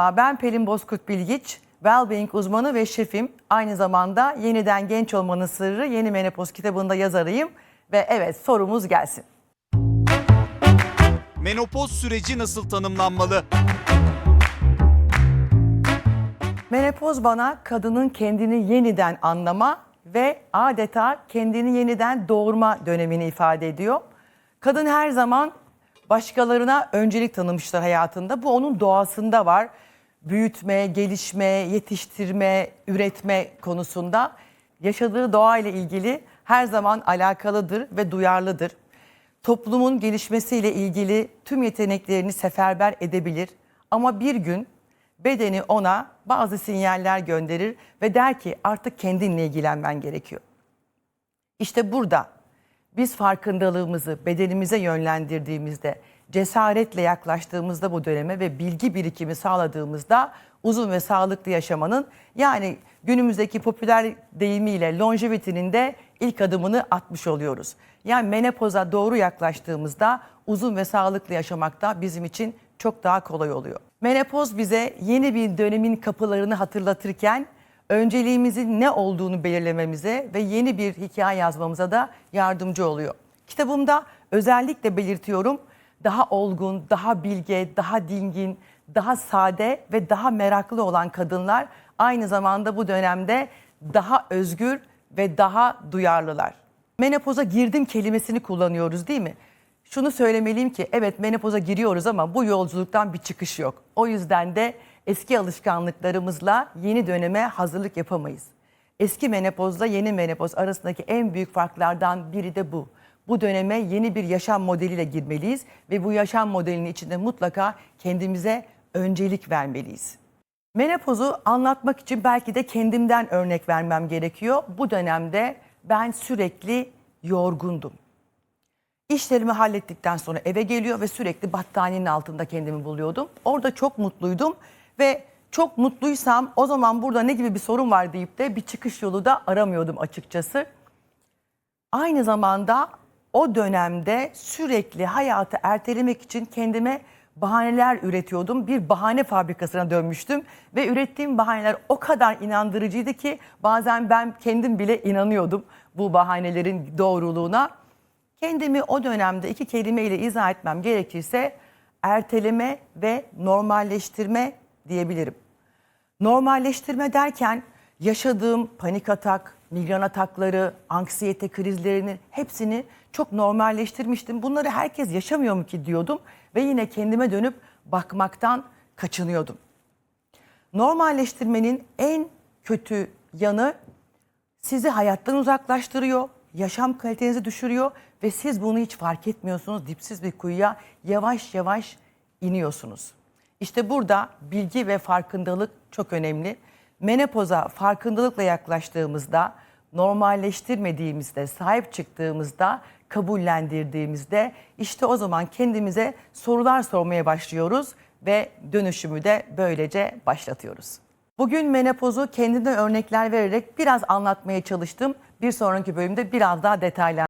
Ben Pelin Bozkurt Bilgiç, Wellbeing uzmanı ve şefim. Aynı zamanda Yeniden Genç Olmanın Sırrı Yeni Menopoz kitabında yazarıyım. Ve evet sorumuz gelsin. Menopoz süreci nasıl tanımlanmalı? Menopoz bana kadının kendini yeniden anlama ve adeta kendini yeniden doğurma dönemini ifade ediyor. Kadın her zaman başkalarına öncelik tanımıştır hayatında. Bu onun doğasında var. Büyütme, gelişme, yetiştirme, üretme konusunda yaşadığı doğayla ilgili her zaman alakalıdır ve duyarlıdır. Toplumun gelişmesiyle ilgili tüm yeteneklerini seferber edebilir ama bir gün bedeni ona bazı sinyaller gönderir ve der ki artık kendinle ilgilenmen gerekiyor. İşte burada biz farkındalığımızı bedenimize yönlendirdiğimizde, cesaretle yaklaştığımızda bu döneme ve bilgi birikimi sağladığımızda uzun ve sağlıklı yaşamanın yani günümüzdeki popüler deyimiyle longevity'nin de ilk adımını atmış oluyoruz. Yani menopoza doğru yaklaştığımızda uzun ve sağlıklı yaşamak da bizim için çok daha kolay oluyor. Menopoz bize yeni bir dönemin kapılarını hatırlatırken önceliğimizin ne olduğunu belirlememize ve yeni bir hikaye yazmamıza da yardımcı oluyor. Kitabımda özellikle belirtiyorum daha olgun, daha bilge, daha dingin, daha sade ve daha meraklı olan kadınlar aynı zamanda bu dönemde daha özgür ve daha duyarlılar. Menopoza girdim kelimesini kullanıyoruz değil mi? Şunu söylemeliyim ki evet menopoza giriyoruz ama bu yolculuktan bir çıkış yok. O yüzden de eski alışkanlıklarımızla yeni döneme hazırlık yapamayız. Eski menopozla yeni menopoz arasındaki en büyük farklardan biri de bu. Bu döneme yeni bir yaşam modeliyle girmeliyiz ve bu yaşam modelinin içinde mutlaka kendimize öncelik vermeliyiz. Menopozu anlatmak için belki de kendimden örnek vermem gerekiyor. Bu dönemde ben sürekli yorgundum. İşlerimi hallettikten sonra eve geliyor ve sürekli battaniyenin altında kendimi buluyordum. Orada çok mutluydum ve çok mutluysam o zaman burada ne gibi bir sorun var deyip de bir çıkış yolu da aramıyordum açıkçası. Aynı zamanda o dönemde sürekli hayatı ertelemek için kendime bahaneler üretiyordum. Bir bahane fabrikasına dönmüştüm ve ürettiğim bahaneler o kadar inandırıcıydı ki bazen ben kendim bile inanıyordum bu bahanelerin doğruluğuna. Kendimi o dönemde iki kelimeyle izah etmem gerekirse erteleme ve normalleştirme diyebilirim. Normalleştirme derken yaşadığım panik atak, migren atakları, anksiyete krizlerini hepsini çok normalleştirmiştim. Bunları herkes yaşamıyor mu ki diyordum ve yine kendime dönüp bakmaktan kaçınıyordum. Normalleştirmenin en kötü yanı sizi hayattan uzaklaştırıyor, yaşam kalitenizi düşürüyor ve siz bunu hiç fark etmiyorsunuz. Dipsiz bir kuyuya yavaş yavaş iniyorsunuz. İşte burada bilgi ve farkındalık çok önemli. Menopoza farkındalıkla yaklaştığımızda, normalleştirmediğimizde, sahip çıktığımızda, kabullendirdiğimizde işte o zaman kendimize sorular sormaya başlıyoruz ve dönüşümü de böylece başlatıyoruz. Bugün menopozu kendimden örnekler vererek biraz anlatmaya çalıştım. Bir sonraki bölümde biraz daha detaylandıracağım.